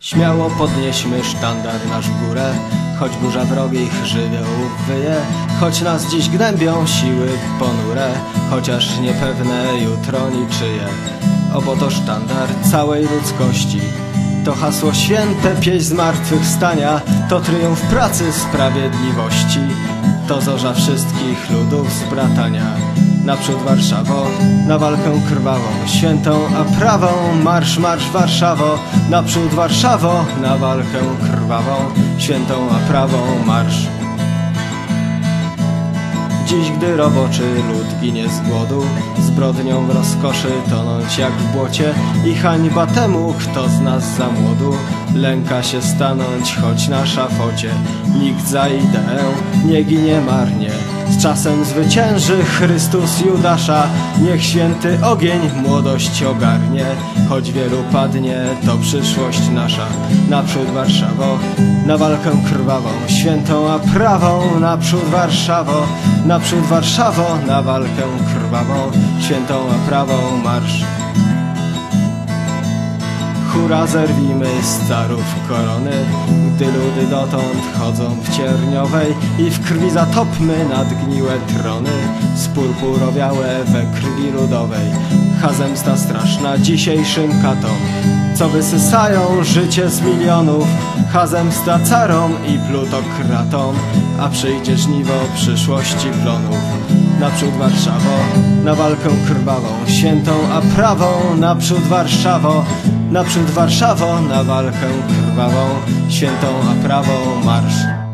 Śmiało podnieśmy sztandar nasz w górę, choć burza wrogich żywiołów wyje, choć nas dziś gnębią siły ponure, chociaż niepewne jutro niczyje. Obo to sztandar całej ludzkości, to hasło święte, pieśń zmartwychwstania, to triumf pracy sprawiedliwości, to zorza wszystkich ludów zbratania. Naprzód Warszawo, na walkę krwawą, świętą a prawą, marsz, marsz Warszawo, naprzód Warszawo, na walkę krwawą, świętą a prawą, marsz. Dziś, gdy roboczy lud ginie z głodu, zbrodnią w rozkoszy tonąć jak w błocie i hańba temu, kto z nas za młodu lęka się stanąć, choć na szafocie. Nikt za ideę nie ginie marnie, z czasem zwycięży Chrystus Judasza. Niech święty ogień młodość ogarnie, choć wielu padnie, to przyszłość nasza. Naprzód Warszawo, na walkę krwawą, świętą a prawą, naprzód Warszawo, naprzód Warszawo, na walkę krwawą, świętą a prawą marsz. Hura zerwimy z carów korony, gdy ludy dotąd chodzą w cierniowej i w krwi zatopmy nadgniłe trony, z purpurowiałe we krwi ludowej. Hazemsta straszna dzisiejszym katom, co wysysają życie z milionów, hazemsta carom i plutokratom, a przyjdzie żniwo przyszłości plonów. Naprzód Warszawo, na walkę krwawą, świętą a prawą, naprzód Warszawo, naprzód Warszawo, na walkę krwawą, świętą a prawą marsz.